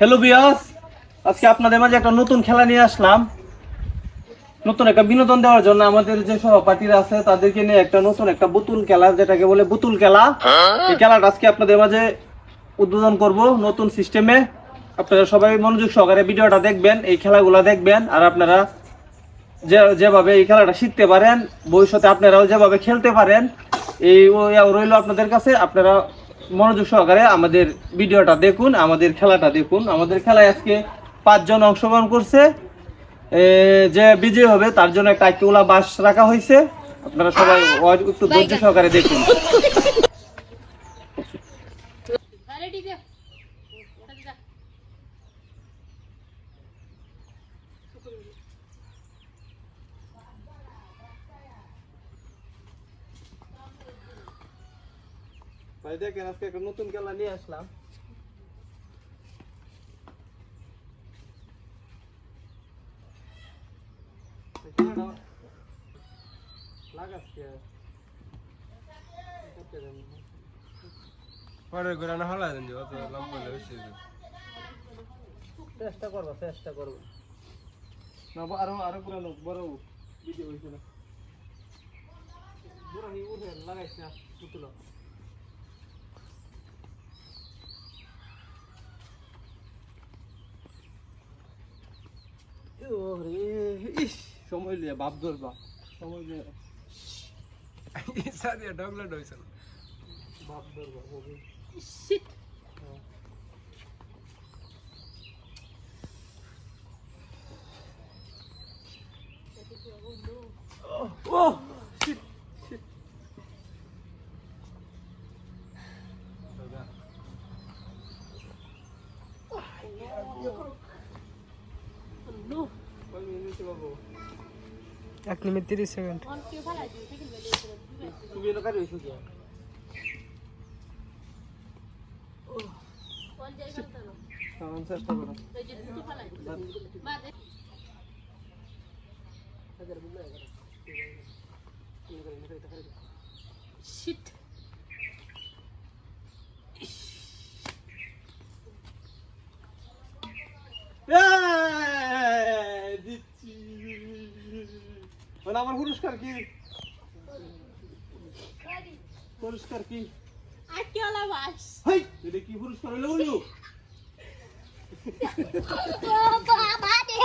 Hello বিয়াস আজকে আপনাদের মাঝে একটা নতুন খেলা নিয়ে আসলাম। নতুন একটা বিনোদন দেওয়ার জন্য আমাদের যে সহপাঠীরা আছে, তাদেরকে নিয়ে একটা নতুন একটা বুতুল খেলা, যেটাকে বলে বুতুল খেলা। এই খেলাটা আজকে আপনাদের মাঝে উদ্বোধন করব নতুন সিস্টেমে আপনারা সবাই মনোযোগ সহকারে ভিডিওটা দেখবেন, এই খেলাগুলো দেখবেন, আর আপনারা যেভাবে এই খেলাটা শিখতে পারেন, ভবিষ্যতে আপনারাও যেভাবে খেলতে পারেন, এই রইল আপনাদের কাছে। আপনারা মনোযোগ সহকারে আমাদের ভিডিওটা দেখুন আমাদের খেলাটা দেখুন। আমাদের খেলায় আজকে পাঁচজন অংশগ্রহণ করছে। যে বিজয় হবে তার জন্য একটা কেউলা বাস রাখা হয়েছে। আপনারা সবাই একটু ধৈর্য সহকারে দেখুন। ভাই দেখেন আজকে একটা নতুন খেলা নিয়ে আসলাম। পরে ঘুরানো হলা দেন অত লম্বা বেশি চেষ্টা করব চেষ্টা করব। না আরও আরও পুরানো বড় ভিডিও হয়েছিল বুড়া উঠে লাগাইছে না পুতুল। ইস সময় লিয়ে বাপ ধরবা। সময় লিয়ে ইসা দিয়ে ডগলেট হয়েছে বাপ ধরবা হবে শিট ও shit, shit. নো কয় মিনিট বাবু এক মিনিট তিরিশ সেকেন্ড। তুমি এটা কারি হইছো কি চেষ্টা করো এই যে দুটো ভালো আছে মা দে। শিট এই, মানে আমার পুরস্কার কি পুরস্কার কি আজকে ওলা বাস হাই এটা কি পুরস্কার হলো বলু বাবা দে